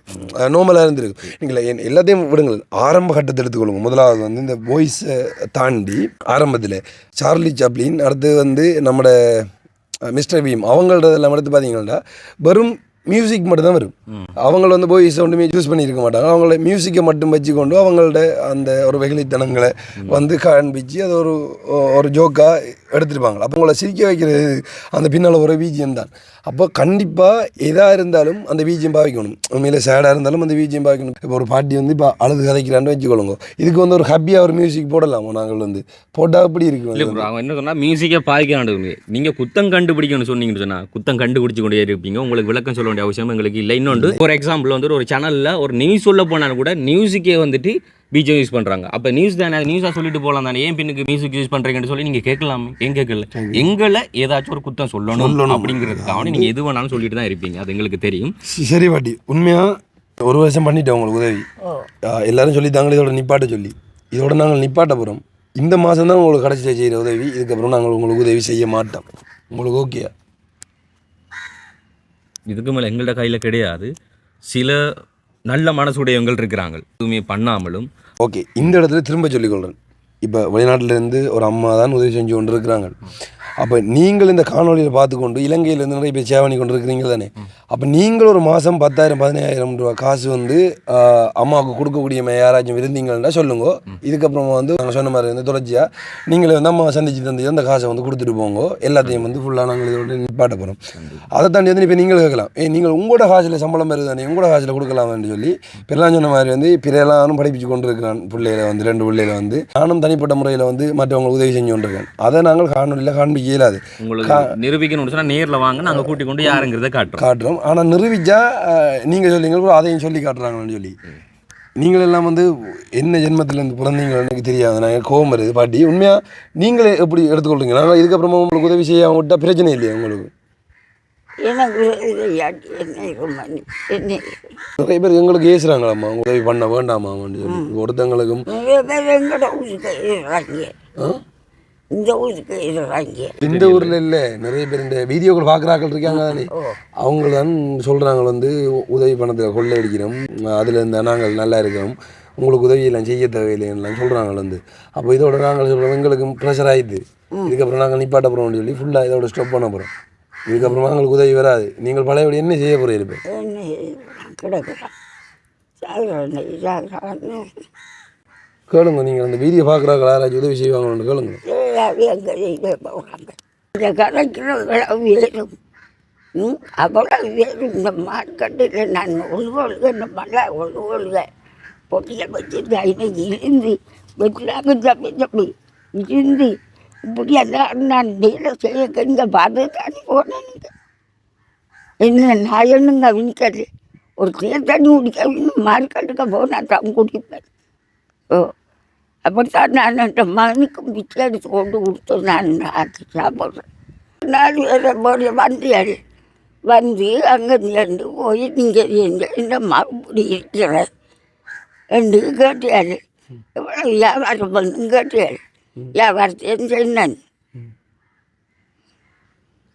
நார்மலாக இருந்திருக்கு நீங்கள் என் எல்லாத்தையும் விடுங்கள். ஆரம்ப கட்டத்தை எடுத்துக்கொள்ளுங்க. முதலாவது வந்து இந்த வாய்ஸை தாண்டி ஆரம்பத்தில் சார்லி சாப்ளின் அடுத்து வந்து நம்மளோட மிஸ்டர் பீம் அவங்கள்டதெல்லாம் எடுத்து பார்த்தீங்கன்னா வெறும் மியூசிக் மட்டும் தான் வரும். அவங்கள வந்து போய் ஒன்றுமே சூஸ் பண்ணியிருக்க மாட்டாங்க. அவங்கள மியூசிக்கை மட்டும் வச்சு கொண்டு அவங்களோட அந்த ஒரு வெகுளித்தனங்களை வந்து காண்பிச்சு அது ஒரு ஒரு ஜோக்காக எடுத்துருப்பாங்க. அப்போ உங்களை சிரிக்க வைக்கிறது அந்த பின்னால் ஒரு பீஜியம் தான் அப்போ கண்டிப்பாக எதாக இருந்தாலும் அந்த பிஜிஎம் பாவிக்கணும். உண்மையில் சேடாக இருந்தாலும் அந்த பிஜிஎம் பாவிக்கணும். இப்போ ஒரு பாட்டி வந்து இப்போ அழுது கதைக்கிறான்னு வச்சுக்கொள்ளுங்க இதுக்கு வந்து ஒரு ஹப்பியாக ஒரு மியூசிக் போடலாமா நாங்கள் வந்து? போட்டால் அப்படி இல்லை இருக்கு ப்ரோ அவங்க என்ன சொன்னா மியூசிக்கே பாய்க்காண்டு நீங்க குத்தம் கண்டுபிடிக்கணும்னு சொன்னீங்கன்னு சொன்னா குத்தம் கண்டுபிடிச்சு கொண்டே இருப்பீங்க. உங்களுக்கு விளக்கம் சொல்ல வேண்டிய அவசியம் எங்களுக்கு இல்லை. இன்னொன்று ஒரு எக்ஸாம்பிள் வந்து ஒரு சேனல்ல ஒரு நியூஸ் சொல்ல போனாலும் கூட நியூஸுக்கே வந்துட்டு பிஜே யூஸ் பண்றாங்க. அப்ப நியூஸ் தானே? நியூஸா சொல்லிட்டு போகலாம் தானே. ஏன் பின்னுக்கு மியூசிக் யூஸ் பண்றீங்கன்னு சொல்லி நீங்க கேட்கலாமே. ஏன் கேட்கல? எங்களை ஏதாச்சும் ஒரு குத்தம் சொல்லணும் அப்படிங்கிறதுக்காக நீங்க எது வேணாலும் சொல்லிட்டு தான் இருப்பீங்க. அது எங்களுக்கு தெரியும். சரி பாட்டி. உண்மையாக ஒரு வருஷம் பண்ணிட்டேன் உங்களுக்கு உதவி. எல்லாரும் சொல்லித்தாங்களே இதோட நிப்பாட்ட சொல்லி. இதோட நாங்கள் நிப்பாட்ட போகிறோம் இந்த மாதம் தான் உங்களுக்கு கடைசியில் செய்கிற உதவி. இதுக்கப்புறம் நாங்கள் உங்களுக்கு உதவி செய்ய மாட்டோம். உங்களுக்கு ஓகே இதுக்கு மேலே எங்கள்ட கையில் கிடையாது. சில நல்ல மனசுடையவங்கள் இருக்கிறாங்க. எதுவுமே பண்ணாமலும். ஓகே இந்த இடத்துல திரும்ப சொல்லிக்கொள்கிறேன் இப்போ வெளிநாட்டிலேருந்து ஒரு அம்மா தான் உதவி செஞ்சு கொண்டு இருக்கிறாங்க அப்போ நீங்கள் இந்த காணொலியில் பார்த்துக்கொண்டு இலங்கையிலேருந்து நிறைய பேர் சேவனி கொண்டு இருக்கிறீங்க தானே? அப்போ நீங்கள் ஒரு மாதம் பத்தாயிரம் பதினாயிரம் ரூபா காசு வந்து அம்மாவுக்கு கொடுக்கக்கூடிய யாராச்சும் இருந்தீங்கன்னா சொல்லுங்க. இதுக்கப்புறமா வந்து நாங்கள் சொன்ன மாதிரி வந்து தொடர்ச்சியாக நீங்களே வந்து அம்மா சந்திச்சு தந்து அந்த காசை வந்து கொடுத்துட்டு போங்க. எல்லாத்தையும் வந்து ஃபுல்லாக நாங்கள் இதோட நிப்பாட்ட போகிறோம் அதை தாண்டி வந்து இப்போ நீங்கள் கேட்கலாம். ஏ நீங்கள் உங்களோட காசில் சம்பளம் வருது தானே? உங்களோட காசில் கொடுக்கலாம்னு சொல்லி பிறலாம் சொன்ன மாதிரி வந்து பிற எல்லாரும் படிப்பிச்சு கொண்டு இருக்கிறான் பிள்ளைகளை வந்து ரெண்டு பிள்ளைகளை வந்து. நானும் தனிப்பட்ட முறையில் வந்து மற்றவங்களுக்கு உதவி செஞ்சு கொண்டிருக்கேன். அதை நாங்கள் காணொலியில் காண்பிக்க இயலாது. உங்களுக்கு நிரூபிக்கணும்னு சொன்னா நேர்ல வாங்க நாங்க கூட்டி கொண்டு யாருங்கிறத காட்டுறோம். காட்டுறோம். ஆனால் நிரூபிச்சா அஹ், நீங்கள் சொல்லிங்க அதையும் சொல்லி காட்டுறாங்கன்னு சொல்லி. நீங்கள் எல்லாம் வந்து என்ன ஜென்மத்திலேருந்து பிறந்தீங்க எனக்கு தெரியாது. நாங்கள் கோவம் வருது. பாட்டி உண்மையாக நீங்களே எப்படி எடுத்துக்கொள்றீங்க? நாங்கள் இதுக்கப்புறமா உங்களுக்கு உதவி செய்ய விட்டால் பிரச்சனை இல்லையா உங்களுக்கு? நிறைய பேர் எங்களுக்கு ஏசுறாங்களாம்மா. உதவி பண்ண சொல்லி. ஒருத்தங்களுக்கும் இந்த ஊருக்கு எழுதுறாங்க இந்த ஊரில் இல்லை நிறைய பேர் இந்த வீடியோக்கள் பார்க்குறாக்கள் இருக்காங்க தானே. அவங்க தான் சொல்கிறாங்க வந்து உதவி பணத்தை கொள்ளை அடிக்கிறோம் அதில் இருந்தால் நாங்கள் நல்லா இருக்கிறோம் உங்களுக்கு உதவியெல்லாம் செய்ய தேவையில்லைன்னு சொல்கிறாங்க வந்து. அப்போ இதோட நாங்கள் சொல்கிறோம் எங்களுக்கு ப்ரெஷர் ஆயிடுது. இதுக்கப்புறம் நாங்கள் நிப்பாட்ட போகிறோம்னு சொல்லி ஃபுல்லாக இதோட ஸ்டாப் பண்ண போகிறோம் இதுக்கப்புறமா எங்களுக்கு உதவி வராது. நீங்கள் பழையபடி என்ன செய்ய போகிறீங்க கேளுங்க நீங்கள் அந்த வீடியோ பார்க்குறாங்க யாராச்சும் உதவி செய்வாங்கன்னு கேளுங்க. இந்த கணக்கில் வேறும் ம் அவ்வளவு வேறும் இந்த மார்க்கெட்டில் நான் ஒழுகொழுக இந்த மழை ஒழுகொழுக பொட்டியை வச்சு தைனை இருந்து வெட்டிலாங்க தப்பி தப்பி இருந்து இப்படி எல்லாம் நான் வேலை செய்ய இங்கே பார்த்து தானே போனேனுங்க என்ன நான் என்னங்க விற்கிறது ஒரு தேர் தண்ணி குடிக்க மார்க்கெட்டுக்கு போனால் தான் குடிப்பேன். அப்படித்தான் நான் அந்த மகனுக்கும் பிச்சை எடுத்து கொண்டு கொடுத்து நான் ஆக்கி சாப்பிட்றேன் பேரை போய் வந்தியாள் வந்து அங்கே நின்று போய் நீங்கள் எங்க இந்த மறுபடி இருக்கிற என்று எவ்வளோ வியாபாரம் பண்ணும் கேட்டியாள் வியாபாரத்தையும் சொன்னேன்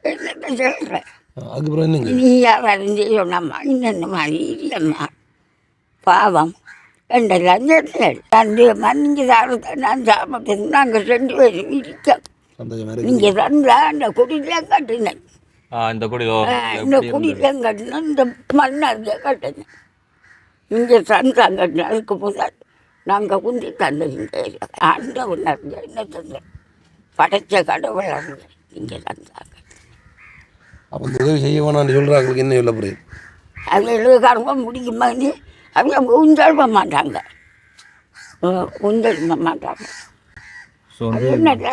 என்னத்தை சொல்கிறேன் அதுக்கப்புறம் நீ வியாபாரம் செய்யணும்மா இன்னென்னம்மா இல்லைம்மா பாவம் ரெண்டெல்லாம் சொன்னேன் ரெண்டு மன்னிங்க தாரத்தை நான் சாப்பிட்டது நாங்கள் ரெண்டு பேரும் இருக்கோம் நீங்கள் தந்தா அந்த குடியிலாம் கட்டினேன் இந்த குடியோ இந்த குடியிலாம் கட்டினேன் இந்த மண்ணாங்க கட்டினேன் இங்கே சந்தான் கட்டினேன் அதுக்கு முதல் நாங்கள் குந்தி தந்தீங்க ஆண்ட உணர்ந்த என்ன தந்தேன் படைச்ச கடவுள் அறிஞ்ச நீங்கள் தந்தாங்க அப்போ உதவி செய்ய வேணாம்னு சொல்கிறாங்களுக்கு என்ன சொல்ல போகிறேன் அது எழுதுக்காரங்க முடிக்குமா அவங்க உந்தல் பண்ண மாட்டாங்க. உந்தல் பண்ண மாட்டாங்க.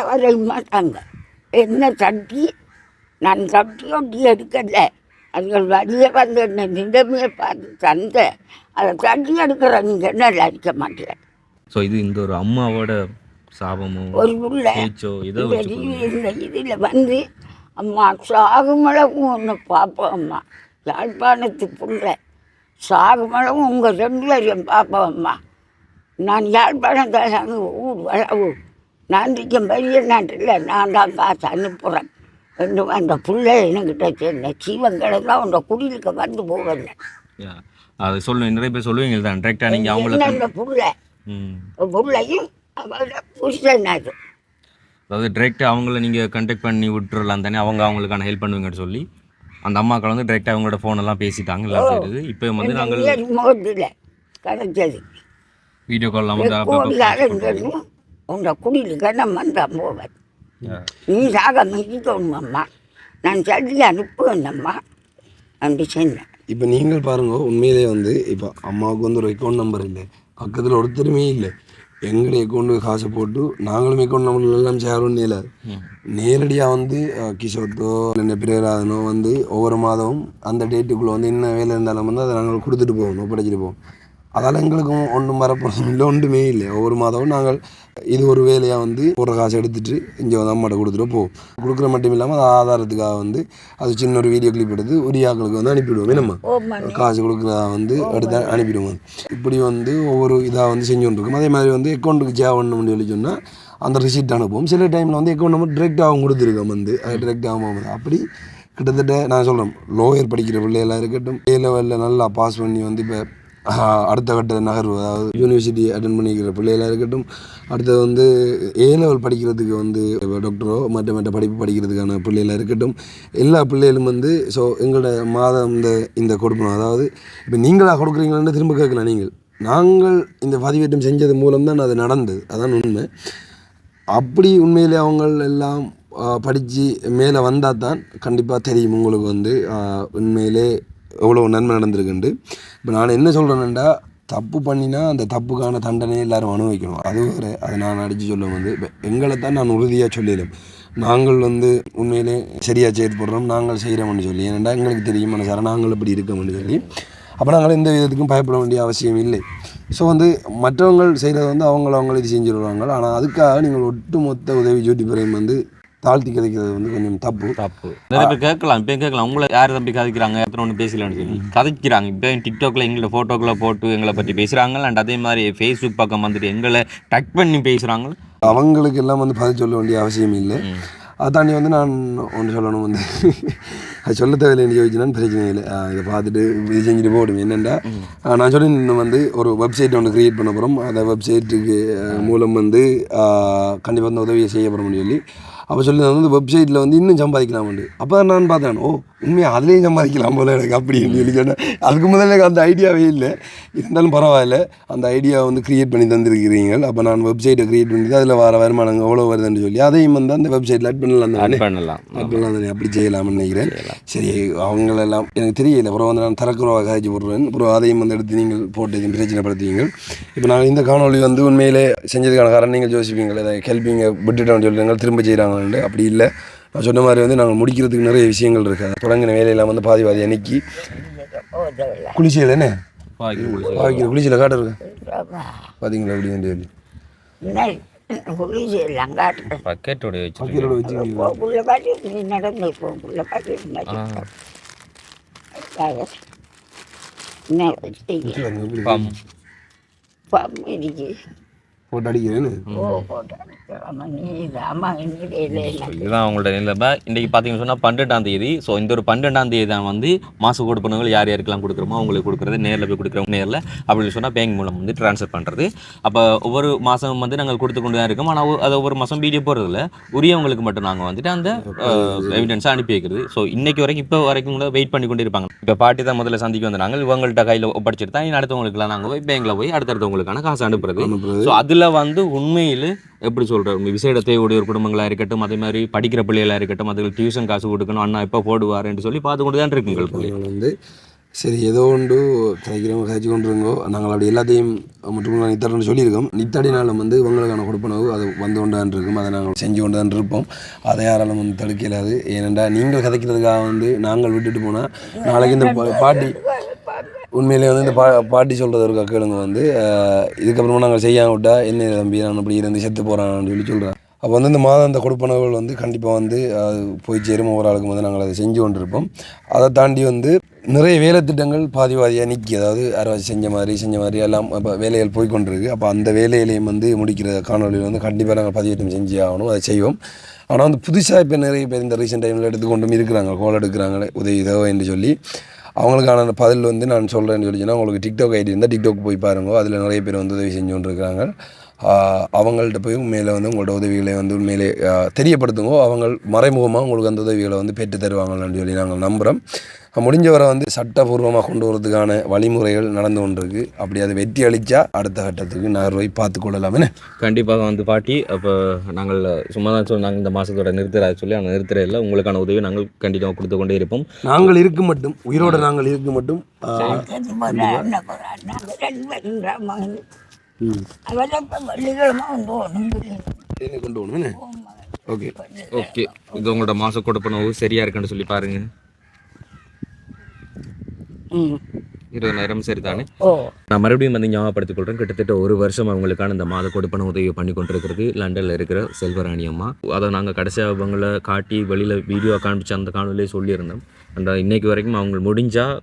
வரைய மாட்டாங்க. என்ன தட்டி நான் தட்டி ஒட்டி எடுக்கல. அதுகள் வழியே வந்து என்ன நிலைமையை பார்த்து தந்த. அதை தட்டி எடுக்கிற நீங்கள் என்ன அடிக்க மாட்டேன் ஸோ இது இந்த ஒரு அம்மாவோட சாபமோ ஒரு புள்ள இந்த இதில் வந்து அம்மா சாகுமளவும் ஒன்று பார்ப்போம் அம்மா. யாழ்ப்பாணத்து புள்ள. சாகுமளவும் உங்கள் ரெண்டு பேரையும் பார்ப்போம் அம்மா நான் யாழ்ப்பாணத்தில் அங்கே ஊர் வளவு. நான் இருக்கேன் பெரிய நாட்டில் நான் தான் காசு அனுப்புகிறேன் ரெண்டும் அந்த புள்ள என்கிட்ட சேர்ந்த சீவங்களை தான் உங்கள் குடிலுக்கு வந்து போகல. அது சொல்லுவேன் நிறைய பேர் சொல்லுவீங்க தான். டேரெக்டாக நீங்கள் அவங்களுக்கு புள்ள? புள்ளையும் புருஷன் அது. அதாவது டிரெக்டாக அவங்கள நீங்கள் கண்டெக்ட் பண்ணி விட்டுறலாம் தானே? அவங்க அவங்களுக்கான ஹெல்ப் பண்ணுவீங்கன்னு சொல்லி. அந்த அம்மாக்கள் வந்து டிரெக்டாக அவங்களோட phone எல்லாம் பேசிட்டாங்க எல்லாம் செய்யுது இப்போ வந்து நாங்கள் கிடைச்சது வீடியோ கால்லாம் வந்து அப்பப்போ கோடிகாரங்களும் உங்க குடியில் கண்ணம் வந்தான் போவேன். நீ சாக மிதிக்கணும் அம்மா. நான் சொல்லி அனுப்புவேன்ம்மா அப்படி சொன்னேன். இப்போ நீங்கள் பாருங்க உண்மையிலே வந்து இப்போ அம்மாவுக்கு வந்து ஒரு அக்கௌண்ட் நம்பர் இல்லை. பக்கத்தில் ஒருத்தருமே இல்லை. எங்களுடைய அக்கௌண்ட்டு காசை போட்டு நாங்களும் அக்கௌண்ட் நம்பர் எல்லாம் ஷேர் பண்ணல நேரடியாக வந்து அஹ், கிஷோத்தோ இல்லை பிரேராதனோ வந்து ஒவ்வொரு மாதமும் அந்த டேட்டுக்குள்ளே வந்து என்ன வேலை இருந்தாலும் வந்து அதை நாங்கள் கொடுத்துட்டு போவோம் ஒப்படைச்சிட்டு போவோம். அதால் எங்களுக்கும் ஒன்றும் வரப்போகிறோம் இல்லை ஒன்றுமே இல்லை. ஒவ்வொரு மாதமும் நாங்கள் இது ஒரு வேலையாக வந்து ஒரு காசு எடுத்துட்டு இங்கே வந்து அம்மாட்ட கொடுத்துட்டு போவோம் கொடுக்குற மட்டும் இல்லாமல் அது ஆதாரத்துக்காக வந்து அது சின்ன ஒரு வீடியோ கிளிப் எடுத்து உரியாக்களுக்கு வந்து அனுப்பிவிடுவோம். மணி. காசு கொடுக்குறதா வந்து எடுத்து அனுப்பிடுவோம். இப்படி வந்து ஒவ்வொரு இதாக வந்து செஞ்சு கொண்டிருக்கும் அதே மாதிரி வந்து அக்கௌண்ட்டுக்கு பண்ணணும்னு சொல்லி சொன்னால் அந்த ரிசீட் அனுப்புவோம். சில டைமில் வந்து அக்கௌண்ட் நம்பர் டிரெக்டாகவும் கொடுத்துருக்கோம் வந்து. அது டிரெக்டாகவும் போகுது அப்படி கிட்டத்தட்ட நான் சொல்கிறேன் லோயர் படிக்கிற பிள்ளைகளாக இருக்கட்டும் ஏ லெவலில் நல்லா பாஸ் பண்ணி வந்து இப்போ அடுத்த கட்ட நகர்வு. அதாவது யூனிவர்சிட்டி அட்டன் பண்ணிக்கிற பிள்ளைகளாக இருக்கட்டும் அடுத்தது வந்து ஏ லெவல் படிக்கிறதுக்கு வந்து டாக்டரோ மற்ற மற்ற படிப்பு படிக்கிறதுக்கான பிள்ளைகளாக இருக்கட்டும் எல்லா பிள்ளைகளும் வந்து ஸோ எங்களோட மாதம் இந்த இந்த கொடுக்கணும். அதாவது இப்போ நீங்களாக கொடுக்குறீங்களான்னு திரும்ப கேட்கலாம் நீங்கள். நாங்கள் இந்த பதிவேற்றம் செஞ்சது மூலம் தான் அது நடந்தது. அதான் உண்மை. அப்படி உண்மையிலே அவங்க எல்லாம் படித்து மேலே வந்தால் தான் கண்டிப்பாக தெரியும் உங்களுக்கு வந்து உண்மையிலே எவ்வளோ நன்மை நடந்திருக்குண்டு இப்போ நான் என்ன சொல்கிறேன்டா தப்பு பண்ணினா அந்த தப்புக்கான தண்டனையை எல்லாரும் அனுபவிக்கணும். அது வேறு. அதை நான் அடித்து சொல்ல வந்து இப்போ எங்களை தான் நான் உறுதியாக சொல்லிடுறேன் நாங்கள் வந்து உண்மையிலே சரியாக செயற்படுறோம் நாங்கள் செய்கிறோம்னு சொல்லி. ஏன்னா எங்களுக்கு தெரியும் மனசார நாங்கள் இப்படி இருக்கோம்னு சொல்லி. அப்போ நாங்கள் எந்த விதத்துக்கும் பயப்பட வேண்டிய அவசியம் இல்லை. ஸோ வந்து மற்றவங்க செய்கிறது வந்து அவங்கள அவங்கள இது செஞ்சுருவாங்க. ஆனால் அதுக்காக நீங்கள் ஒட்டுமொத்த உதவி ஜூட்டிப்புறையும் வந்து தாழ்த்தி கதைக்கிறது வந்து கொஞ்சம் தப்பு. தப்பு. நிறைய பேர் கேட்கலாம் இப்போ கேட்கலாம். உங்களை யார் தம்பி கதைக்கிறாங்க? எத்தனை ஒன்று பேசலாம்னு சொல்லி. கதைக்கிறாங்க. இப்போ டிக்டாக்ல எங்களோட ஃபோட்டோக்களை போட்டு எங்களை பற்றி பேசுகிறாங்க அண்ட் அதே மாதிரி ஃபேஸ்புக் பக்கம் வந்துட்டு எங்களை டக் பண்ணி பேசுகிறாங்க அவங்களுக்கு எல்லாம் வந்து பதில் சொல்ல வேண்டிய அவசியம் இல்லை. அதை தாண்டி வந்து நான் ஒன்று சொல்லணும் வந்து. அது சொல்ல தேவையில்லை எனக்கு யோசிச்சுனா பிரச்சனை இல்லை. இதை பார்த்துட்டு இது செஞ்சுட்டு போடும் என்னென்னா நான் சொல்லி இன்னும் வந்து ஒரு வெப்சைட் ஒன்று க்ரியேட் பண்ண போகிறோம் அந்த வெப்சைட்டுக்கு மூலம் வந்து கண்டிப்பாக வந்து உதவியை செய்ய போகிறோம்னு சொல்லி. அப்போ சொல்லி நான் வந்து வெப்சைட்டில் வந்து இன்னும் சம்பாதிக்கலாம் உண்டு அப்போ நான் பார்த்தேன் ஓ உண்மையாக அதுலேயும் சம்பாதிக்கலாம் போல எனக்கு அப்படின்னு சொல்லி சொன்னேன் அதுக்கு முதல்ல எனக்கு அந்த ஐடியாவே இல்லை. இருந்தாலும் பரவாயில்ல. அந்த ஐடியா வந்து க்ரியேட் பண்ணி தந்திருக்கிறீங்க அப்போ நான் வெப்சைட்டை க்ரியேட் பண்ணி அதில் வர வருமானங்கள் எவ்வளோ வருதுன்னு சொல்லி அதையும் வந்து அந்த வெப்சைட்டில் ஆட் பண்ணலாம் தானே. பண்ணலாம். ஆட் பண்ணலாம் தானே. அப்படி செய்யலாம்னு நினைக்கிறேன். சரி அவங்களெல்லாம் எனக்கு தெரியல. அப்புறம் வந்து நான் தரக்குறவாக காய்ச்சி போடுறேன். அப்புறம் அதையும் வந்து எடுத்து நீங்கள் போட்டு எதுவும் பிரச்சனைப்படுத்துவீங்க இப்போ நான் இந்த காணொளி வந்து உண்மையிலே செஞ்சதுக்கான காரணம் நீங்கள் யோசிப்பீங்க இதை ஹெல்ப்பிங்க விட்டுட்டோம்னு சொல்லுங்கள் திரும்ப செய்கிறாங்கன்னு அப்படி இல்லை. நான் சொன்ன மாதிரி வந்து நாங்கள் முடிக்கிறதுக்கு நிறைய விஷயங்கள் இருக்குது தொடங்கின வேலையெல்லாம் வந்து பாதி பாதி அன்னைக்கு. குளிச்சல் என்ன? பாவிக்கிற குளிச்சல காட்டு இருக்கு. பார்த்தீங்களா அப்படி சொல்லி. பக்கெட்டோட வச்சு நடந்து பாம் இருக்கு. போட்டு அடிக்கிறேன்னு? இதுதான் அவங்களோட நிலைமை இன்றைக்கி பார்த்தீங்கன்னு சொன்னால் பன்னெண்டாம் தேதி. ஸோ இந்த ஒரு பன்னெண்டாம் தேதி தான் வந்து மாச கொடுப்பனங்கள் யார் யாருக்கெல்லாம் கொடுக்குறோமோ அவங்களுக்கு கொடுக்குறது நேரில் போய் கொடுக்குறவங்க நேரில் அப்படின்னு சொன்னால் பேங்க் மூலம் வந்து ட்ரான்ஸ்ஃபர் பண்ணுறது அப்போ ஒவ்வொரு மாதம் வந்து நாங்கள் கொடுத்து கொண்டு தான் இருக்கோம். ஆனால் அது ஒவ்வொரு மாதம் வீடியோ போடுறதில்ல. உரியவங்களுக்கு மட்டும் நாங்கள் வந்துட்டு அந்த எவிடன்ஸை அனுப்பி வைக்கிறது. ஸோ இன்னைக்கு வரைக்கும் இப்போ வரைக்கும் கூட வெயிட் பண்ணி கொண்டு இருப்பாங்க. இப்போ பாட்டி தான் முதல்ல சந்திக்க வந்தாங்க. இவங்கள்ட்ட கையில் ஒப்படைச்சிட்டு தான் அடுத்தவங்களுக்குலாம் நாங்கள் போய் பேங்க்கில் போய் அடுத்தடுத்தவங்களுக்கான காசு அனுப்புறது. ஸோ அதில் வந்து உண்மையில் எப்படி சொல்கிறார்? விசேட தேவையுடைய ஒரு குடும்பங்களாக இருக்கட்டும் அதே மாதிரி படிக்கிற பிள்ளைகளாக இருக்கட்டும் அதுக்கு டியூஷன் காசு கொடுக்கணும் அண்ணா எப்போ போடுவாருன்னு சொல்லி பார்த்து கொண்டு தான் இருக்குங்கள் பிள்ளைகள் வந்து சரி ஏதோ ஒன்று கிடைக்கிறவங்க கழிச்சு கொண்டு நாங்கள் அப்படி எல்லாத்தையும் மட்டும் நித்தடன்னு சொல்லியிருக்கோம். நித்தாடி நாளும் வந்து இவங்களுக்கான கொடுப்பனவு அது வந்து கொண்டு தான் இருக்கும். அதை நாங்கள் செஞ்சு கொண்டு தான் இருப்போம். அதை யாராலும் வந்து தடுக்க இயலாது. ஏனென்றால் நீங்கள் கதைக்கிறதுக்காக வந்து நாங்கள் விட்டுட்டு போனால் நாளைக்கு இந்த பாட்டி உண்மையிலே வந்து இந்த பா பாட்டி சொல்கிறது ஒரு கேளுங்க வந்து இதுக்கப்புறமா நாங்கள் செய்யாம விட்டா என்ன தம்பி நான் அப்படி இருந்து செத்து போகிறான்னு சொல்லி சொல்கிறேன் அப்போ வந்து இந்த மாதம் அந்த கொடுப்பனவுகள் வந்து கண்டிப்பாக வந்து அது போய் சேரும். ஒவ்வொரு ஆளுக்கும் வந்து நாங்கள் அதை செஞ்சு கொண்டிருப்போம். அதை தாண்டி வந்து நிறைய வேலை திட்டங்கள் பாதி பாதியாக நிற்கி அதாவது அறுவடை செஞ்ச மாதிரி செஞ்ச மாதிரி எல்லாம் இப்போ வேலைகள் போய் கொண்டிருக்கு. அப்போ அந்த வேலையிலையும் வந்து முடிக்கிற காணொலியில் வந்து கண்டிப்பாக நாங்கள் பதிவேற்றம் செஞ்சே ஆகணும். அதை செய்வோம். ஆனால் வந்து புதுசாக இப்போ நிறைய பேர் இந்த ரீசெண்ட் டைமில் எடுத்துக்கொண்டும் இருக்கிறாங்க. கோல் எடுக்கிறாங்க. உதவி இதோ என்று சொல்லி. அவங்களுக்கான பதில் வந்து நான் சொல்கிறேன்னு சொல்லிச்சுன்னா உங்களுக்கு டிக்டாக் ஐடி இருந்தால் டிக்டாக் போய் பாருங்க. அதில் நிறைய பேர் வந்து உதவி செஞ்சு கொண்டிருக்கிறாங்க அவங்கள்ட்ட போய் உண்மையில வந்து உங்களோட உதவிகளை வந்து உண்மையிலே ஆஹ் தெரியப்படுத்துங்க. அவங்க மறைமுகமாக உங்களுக்கு அந்த உதவிகளை வந்து பெற்று தருவாங்கன்னு சொல்லி நாங்கள் நம்புகிறோம் முடிஞ்சவரை வந்து சட்டபூர்வமாக கொண்டு வரதுக்கான வழிமுறைகள் நடந்து கொண்டிருக்கு. அப்படி அதை வெற்றி அளித்தா அடுத்த கட்டத்துக்கு நகர்வை பார்த்து கொள்ளலாமே கண்டிப்பாக வந்து பாட்டி அப்போ நாங்கள் சும்மா தான் சொன்னாங்க இந்த மாதத்தோட நிறுத்துறா சொல்லி ஆனால் நிறுத்துற இல்லை. உங்களுக்கான உதவி நாங்கள் கண்டிப்பாக கொடுத்து கொண்டே இருப்போம். நாங்கள் இருக்கு மட்டும் உயிரோட நாங்கள் இருக்கு மட்டும் கொண்டு ஓகே. ஓகே. இது உங்களோட மாத கொடுப்பனவு சரியா இருக்குன்னு சொல்லி பாருங்க. இருபதாயிரம் சரி தானே ஓ. நான் மறுபடியும் வந்து ஞாபகப்படுத்திக் கொள்கிறேன் கிட்டத்தட்ட ஒரு வருஷம் அவங்களுக்கான இந்த மாத கொடுப்பன உதவி பண்ணி கொண்டிருக்கிறது. லண்டனில் இருக்கிற செல்வராணி அம்மா. அதை நாங்கள் கடைசியாக அவங்கள காட்டி வெளியில் வீடியோ காண்பிச்சு அந்த காணொலியே சொல்லியிருந்தோம். அந்த இன்னைக்கு வரைக்கும் அவங்க முடிஞ்சால்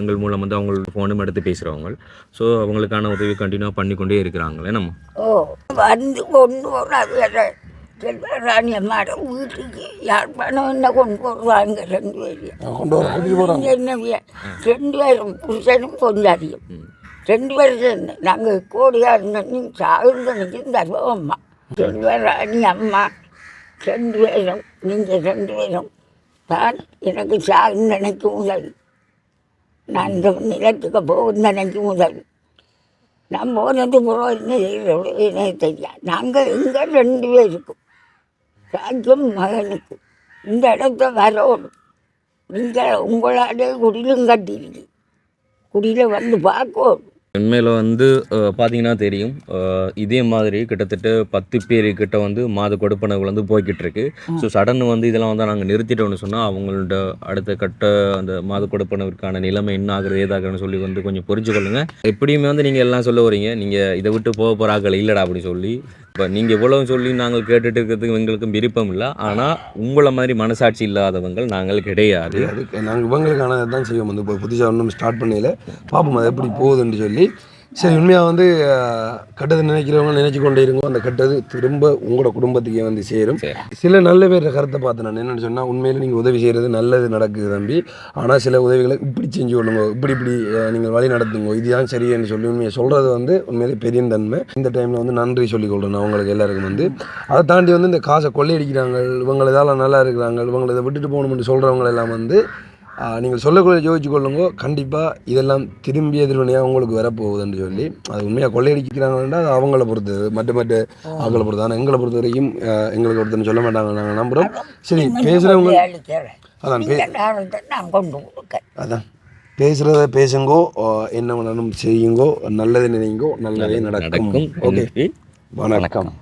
எங்கள் மூலம் வந்து அவங்களோட ஃபோனும் எடுத்து பேசுகிறவங்க ஸோ அவங்களுக்கான உதவி கண்டினியூ பண்ணி கொண்டே இருக்கிறாங்களே நம்ம. செல்வராணி அம்மாட வீட்டுக்கு யாழ்ப்பாணம் என்ன கொண்டு வருவாங்க ரெண்டு இங்க என்ன ரெண்டு பேரும் புருஷனும் பொஞ்சாதியும் ரெண்டு பேரும் நாங்கள் கோடியா இருந்தோம் சாகுந்தனைக்கும் தருவோம் அம்மா. செல்வராணி அம்மா ரெண்டு பேரும் நீங்கள் ரெண்டு பேரும் தான் எனக்கு சாகுந்தனைக்கு உதவி நான் இந்த நிலத்துக்கு போகுந்தனைக்கு உதவி நான் போனது புறம் என்ன தெரியாது. நாங்கள் எங்கே ரெண்டு பேருக்கும். ராஜ்யம் மகனுக்கு. இந்த இடத்த வரணும். நீங்கள் உங்களாலே குடிலும் கட்டிருக்கு குடியில் வந்து பார்க்கணும். உண்மையில் வந்து பார்த்தீங்கன்னா தெரியும். இதே மாதிரி கிட்டத்தட்ட பத்து பேர் கிட்ட வந்து மாத கொடுப்பனவுகள் வந்து போய்கிட்டு இருக்கு ஸோ சடன் வந்து இதெல்லாம் வந்து நாங்கள் நிறுத்திட்டோம்னு சொன்னால் அவங்களோட அடுத்த கட்ட அந்த மாத கொடுப்பனவிற்கான நிலைமை என்ன ஆகுறது ஏதாகுதுன்னு சொல்லி வந்து கொஞ்சம் புரிஞ்சுக்கொள்ளுங்க. எப்படியுமே வந்து நீங்கள் எல்லாம் சொல்ல வரீங்க. நீங்கள் இதை விட்டு போக போகிறாக்கள் இல்லைடா அப்படின்னு சொல்லி. இப்போ நீங்கள் இவ்வளவு சொல்லி நாங்கள் கேட்டுட்டு இருக்கிறதுக்கு எங்களுக்கும் விருப்பம் இல்லை. ஆனால் உங்களை மாதிரி மனசாட்சி இல்லாதவங்கள் நாங்கள் கிடையாது. அதுக்கு நாங்கள் இவங்களுக்கான தான் செய்வோம். வந்து இப்போ புதுசாக ஒன்றும் ஸ்டார்ட் பண்ணல. பார்ப்போம் அது எப்படி போகுதுன்னு சொல்லி சரி உண்மையாக வந்து கெட்டது நினைக்கிறவங்க நினைச்சு கொண்டே இருங்கோ. அந்த கெட்டது திரும்ப உங்களோட குடும்பத்துக்கே வந்து சேரும். சரி. சில நல்ல பேர் கருத்தை பார்த்து நான் என்னென்னு சொன்னால் உண்மையில் நீங்கள் உதவி செய்கிறது நல்லது நடக்குது தம்பி. ஆனால் சில உதவிகளை இப்படி செஞ்சு கொள்ளுங்க. இப்படி இப்படி நீங்கள் வழி நடத்துங்க. இதுதான் சரின்னு சொல்லி உண்மையை சொல்கிறது வந்து உண்மையிலே பெரிய தன்மை. இந்த டைமில் வந்து நன்றி சொல்லிக் கொள்கிறேன் நான் உங்களுக்கு எல்லாருக்கும் வந்து. அதை தாண்டி வந்து இந்த காசை கொள்ளையடிக்கிறாங்க. இவங்க இதால் நல்லா இருக்கிறாங்க. இவங்களை இதை விட்டுட்டு போகணும்னு சொல்கிறவங்க எல்லாம் வந்து நீங்கள் சொல்லக்குள்ள யோசிச்சு கொள்ளுங்க. கண்டிப்பாக இதெல்லாம் திரும்பி எதிர்வினையாக உங்களுக்கு வரப்போகுதுன்னு சொல்லி அது உண்மையாக கொள்ளையடிக்கிறாங்கன்னா அது அவங்கள பொறுத்தது மற்ற மற்ற ஆக்களை பொறுத்து. ஆனால் எங்களை பொறுத்த வரைக்கும் எங்களுக்கு ஒருத்தர் சொல்ல மாட்டாங்க நாங்கள் நம்புகிறோம் சரி பேசுகிறவங்க அதான் பே அதான். பேசுகிறத பேசுங்கோ என்ன வேணாலும் செய்யுங்கோ நல்லது நினைங்கோ நல்லதே நடக்கும். ஓகே. வணக்கம்.